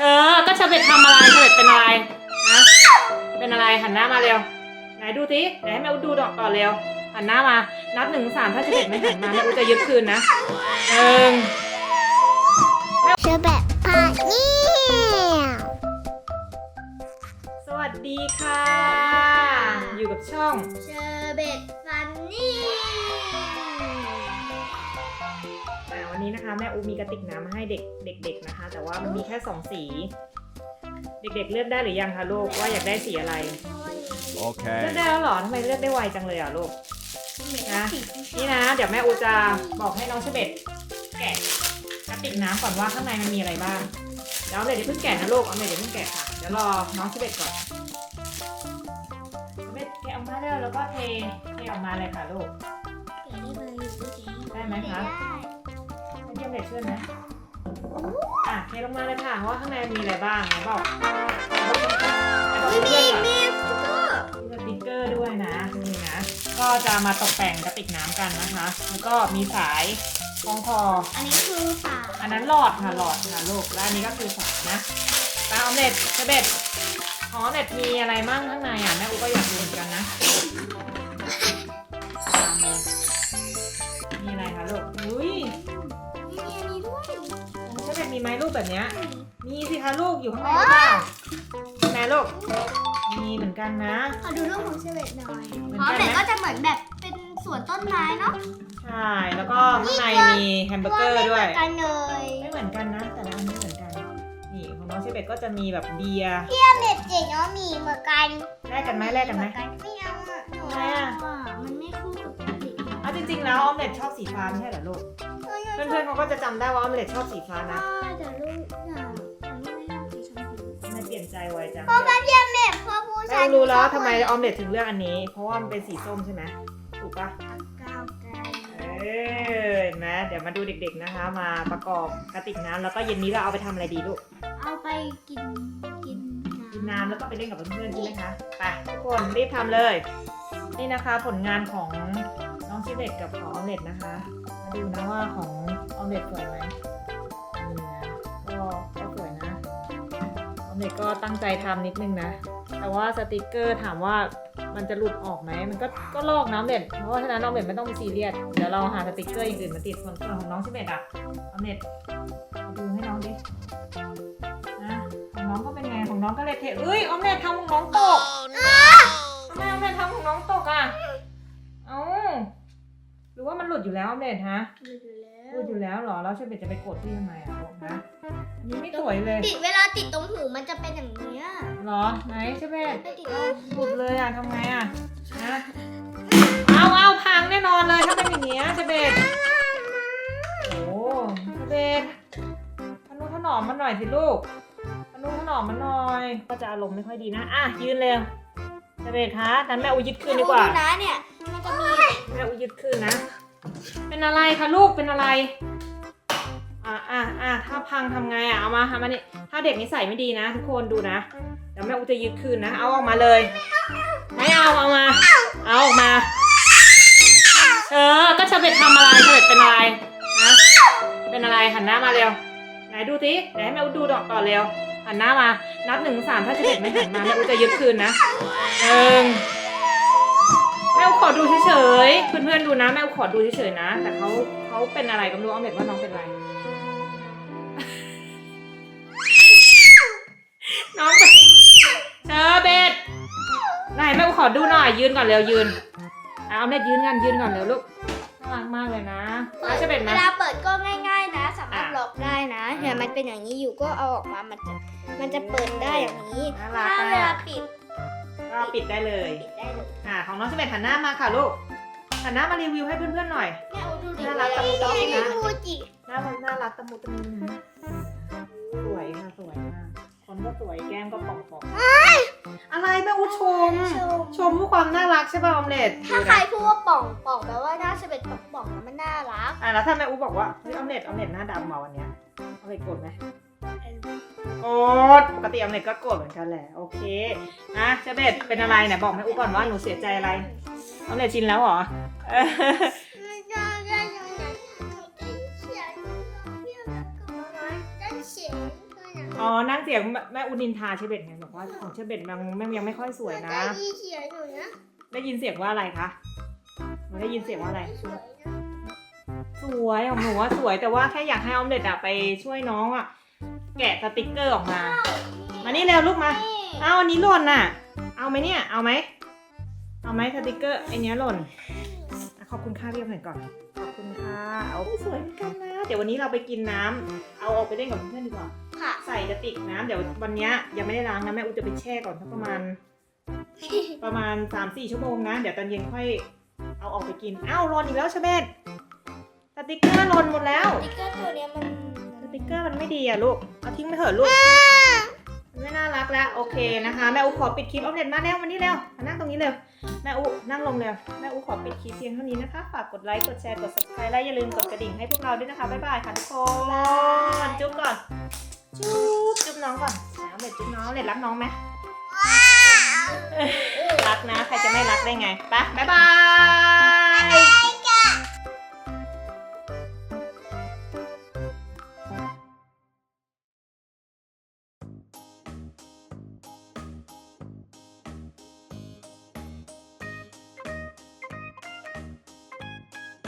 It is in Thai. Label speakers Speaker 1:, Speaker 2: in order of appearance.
Speaker 1: เออ ก็เฉเบตทำอะไรเฉเบตเป็นอะไรฮะเป็นอะไรหันหน้ามาเร็ว ไหนดูสิไหนให้แม่อุดูดอกก่อนเร็วหันหน้ามา นับหนึ่งสามถ้าเฉเบตไม่หันมาแม่อุจะยึดคืนนะหนึ่ง
Speaker 2: นนี้นะ
Speaker 1: คะแม่อูมีกระติกน้ำมาให้เด็กเด็กๆนะคะ แต่ว่ามันมีแค่สองสี เด็กๆเลือกได้หรือยังคะลูกว่าอยากได้สีอะไรเลือก
Speaker 3: Okay.
Speaker 1: ได้แล้วเหรอทำไมเลือกได้ไวจังเลยอะลูกนะนี่นะ เดี๋ยวแม่อูจะบอกให้น้องเชเบตแกะกระติกน้ำก่อนว่าข้างในมันมีอะไรบ้างเดี๋ยวเอาเลยเดี๋ยวเพิ่งแกะนะลูกเอาเลยเดี๋ยวเพิ่งแกะค่ะเดี๋ยวรอน้องเชเบตก่อนเชเบตแกะออกมาเร็วแล้วก็เทเทออกมาเลยค่ะลูกได้ไหมคะ ให้เชเบตช่วยไหมอะเทลงมาเลยค่ะว่าข้างในมีอะไรบ้างไหนบอกไหนบอก
Speaker 2: มี
Speaker 1: เพื่อนๆก่อน
Speaker 2: มีก็
Speaker 1: มีสติกเกอร์ด้วยนะนี่นะ ก็จะมาตกแต่งกระติกน้ำกันนะคะ แล้วก็มีสายคล้องคอ
Speaker 2: อันนี้คือฝา
Speaker 1: อันนั้นหลอดค่ะหลอดค่ะลูกและอันนี้ก็คือฝานะปลาออมเล็ตเชเบตของออมเล็ตมีอะไรมั่งข้างในอะแม่อูก็อยากรู้เหมือนกันนะ กแบบเนี้ยมีสิคะลูกอยู่ข้างในหรือเปล่าแม่ลูก มีเหมือนกันนะ
Speaker 2: ขอดูรูปของเชอเบ็ดหน่อย
Speaker 1: เหมือน
Speaker 2: เพราะ
Speaker 1: กันไหม
Speaker 2: เบ็ดก็จะเหมือนแบบเป็นสวนต้นไม้เนาะ
Speaker 1: ใช่แล้วก็ข้างในมีแฮมเบอร์เกอร์ด้วย
Speaker 2: กันเลย
Speaker 1: ไม่เหมือนกันนะ แต่ละอันไม่เหมือนกัน นี่ของน้องเชเบตก็จะมีแบบเบียร์
Speaker 2: เบ็ดเจ๋งเนาะมีเหมือนกัน
Speaker 1: แลกกันไหมแลกกันไหม
Speaker 2: ไม่เอาอะ
Speaker 1: ทำไมอะ
Speaker 2: มันไม่คู่กับเด็ก
Speaker 1: เอาจริงๆแล้วออมเล็ตชอบสีฟ้าไม่ใช่เหรอลูก เพื่อนๆเขาก็จะจำได้ว่าออมเล็ตชอบสีฟ้านะ
Speaker 2: แต่ลูกอะแต่ลูกไม่ชอบสีชมพู
Speaker 1: ทำไมเปลี่ยนใจไวจัง
Speaker 2: เพราะว่าพี่แม่พ่อผู้ชา
Speaker 1: แม่
Speaker 2: ย
Speaker 1: รู้แล้วทำไมออมเล็ตถึงเลือกอันนี้ เพราะว่ามันเป็นสีส้มใช่ไหมถูกปะ
Speaker 2: ก้าวไกล
Speaker 1: เออเห็นไหมเดี๋ยวมาดูเด็กๆนะคะ มาประกอบกระติกน้ำแล้วก็เย็นนี้เราเอาไปทำอะไรดีลูก
Speaker 2: เอาไปกินกิน
Speaker 1: กินน้ำแล้วก็ไปเล่นกับเพื่อนๆใช่ไหมคะ ไปทุกคนรีบทำเลย นี่นะคะผลงานของน้องชิ เบตกับของออมเล็ตนะคะ มาดูนะว่าของออมเล็ตสวยไหมนี่นะก็ก็สวยนะออมเล็ตก็ตั้งใจทำนิดนึงนะ แต่ว่าสติกเกอร์ถามว่ามันจะหลุดออกไหมมันก็ก็ลอกน้ำเล็ดเพราะฉะนั้นน้องเล็ดไม่ต้องไปซีเรียสเดี๋ยวเราหาสติกเกอร์อย่างอื่นมาติดส่วนส่วของน้องชิเบตอะออมเล็ตมาดูให้น้องดินะของน้องก็เป็นไงของน้องก็เลยเทเอ้ยออมเล็ตทำของน้องตก ดอยู่แล้วออมเล็ตฮะ
Speaker 2: หลุดอยู่แล้ว
Speaker 1: หลุดอยู่แล้วเหรอแล้วชิเบตจะไปกดที่ทำไมอะลูกนะอันนี้ไม่สวยเลย
Speaker 2: ติดเวลาติดตรงหูมันจะเป็นอย่างนี้ย
Speaker 1: เหรอไหนชิเบต
Speaker 2: ไม่ติด
Speaker 1: เอาหลุดเลยอะทำไงอะนะเอาเอาพังแน่นอนเลยถ้าเป็นอย่างเงี้ยเจเบตโอ้เจเบตพนุถนอมมันหน่อยสิลูกพนุถนอมมันหน่อย ก็จะอารมณ์ไม่ค่อยดีนะอะยืนเร็วเจเบตคะนั้นแม่อูยึดคืนดีกว่า
Speaker 2: ดูนะเนี่ยมันจะมี
Speaker 1: แม่อูยึดคืนนะ เป็นอะไรคะลูกเป็นอะไร อะอะอะถ้าพังทำไงอะเอามาทำมานี่ถ้าเด็กนิสัยไม่ดีนะ ทุกคนดูนะเดี๋ยวแม่อูจะยึดคืนนะ เอาออกมาเลย ไม่เอาเอามา เอาออกมา เออ ก็เชเบตทำอะไรเชเบตเป็นอะไรฮะเป็นอะไรหันหน้ามาเร็ว ไหนดูสิไหนให้แม่อูดูดอกก่อนเร็วหันหน้ามา นับหนึ่งสามถ้าเชเบตไม่หันมาแม่อูจะยึดคืนนะหนึ่ง แม่อูขอดูเฉยๆ เพื่อนๆดูนะ แม่อูขอดูเฉยๆนะ แต่เขาเขาเป็นอะไรก็ไม่รู้เอาเบ็ดว่าน้องเป็นอะไร น้องเป็นเชอเบตไหนแม่อูขอดูหน่อย ยืนก่อนเร็วยืนเอาเอาเบ็ดยืนกันยืนก่อนเร็วลูก น่ารักมากเลยนะแล้วเชอเบต
Speaker 2: เว
Speaker 1: มา
Speaker 2: ลาเปิดก็ง่าย ๆ นะ สามารถ
Speaker 1: อะ
Speaker 2: ล็อกได้นะเห็นมันเป็นอย่างนี้อยู่ก็เอาออกมา มันจะมันจะเปิดได้อย่างนี้
Speaker 1: น่ารัก
Speaker 2: ถ้า
Speaker 1: อะ
Speaker 2: เวลาปิด
Speaker 1: ก็ปิดได้เลย
Speaker 2: ปิดได้เลย
Speaker 1: อ่าของน้องเชอเบตหันหน้ามาค่ะลูกหันหน้ามารีวิวให้เพื่อนๆหน่อย
Speaker 2: แม่เอาดูดิ
Speaker 1: น่ารักตะมุตะมินะ
Speaker 2: ดูจิ
Speaker 1: หน้ามันน่ารักตะมุตะมินะสวยค่ะสวยมากคนก็สวยแก้มก็ป่องป่องอะไรแม่อูชม
Speaker 2: ชม
Speaker 1: ชมเพื่อความน่ารักใช่ป่ะออมเล็ต
Speaker 2: ถ้าใครพูดว่าป่องป่องแปลว่าหน้าเสเบ็ดป่องป่องแล้วมันน่ารัก
Speaker 1: อะแล้วถ้าแม่อูบอกว่าเฮ้ยออมเล็ตออมเล็ตหน้าดำมาวันเนี้ยออมเล็ตโกรธไหมโกรธปกติออมเล็ตก็โกรธเหมือนกันแหละโอเคนะเชเบตเป็นอะไรไหนบอกแม่อูก่อนว่าหนูเสียใจอะไรออมเล็ตชินแล้วเหรอเอออ๋อนั่งเสียงแม่แม่อุนินทาเชเบตไงบอกว่าของเชเบตมันมันยังไม่ค่อยสวยนะ
Speaker 2: ได้ยินเสียงหนูนะ
Speaker 1: ได้ยินเสียงว่าอะไรคะหนูได้ยินเสียงว่าอะไร
Speaker 2: สวยนะ
Speaker 1: สวยของหนูว่าสวยแต่ว่าแค่อยากให้ออมเล็ตอะไปช่วยน้องอะแกะสติกเกอร์ออกมา มานี่เร็วลูกมา เอาอันนี้หล่นน่ะ เอาไหมเนี่ย เอาไหม เอาไหมสติกเกอร์ไอเนี้ยหล่นอะขอบคุณค่าพี่ออมเล็ตก่อน ขอบคุณค่ะเอาสวยเหมือนกันนะ เดี๋ยววันนี้เราไปกินน้ำเอาออกไปเล่นกับเพื่อนๆดีกว่า
Speaker 2: ค่ะ
Speaker 1: ใส่กระติกน้ำเดี๋ยววันเนี้ยยังไม่ได้ล้างนะแม่อุจะไปแช่ก่อนสักประมาณ ประมาณสามสี่ชั่วโมงนะ เดี๋ยวตอนเย็นค่อยเอาออกไปกิน อ้าวหล่นอีกแล้วชะเบตสติกเกอร์หล่นหมดแล้ว
Speaker 2: สติ๊กเกอร์ตัวเนี้ยมัน
Speaker 1: สติกเกอร์มันไม่ดีอะลูก เอาทิ้งไปเถอะลูกมัน ไม่น่ารักแล้วโอเคนะคะแม่อุขอปิดคลิปเอาเน็ตมาแล้ววันนี้เร็วมานั่งตรงนี้เร็วแม่อุนั่งลงเร็วแม่อุขอปิดคลิปเพียงเท่านี้นะคะฝากกดไลค์กดแชร์กด subscribe และอย่าลืมกดกระดิ่งให้พวกเราด้วยนะคะบ๊ายบายค่ะทุกคนจุ๊บก่อนจุ๊บจุ๊บน้องก่อนเอาเน็ตจุ๊บน้องเน็ตรักน้องไหมรักนะใครจะไม่รักได้ไงไปบ๊ายบาย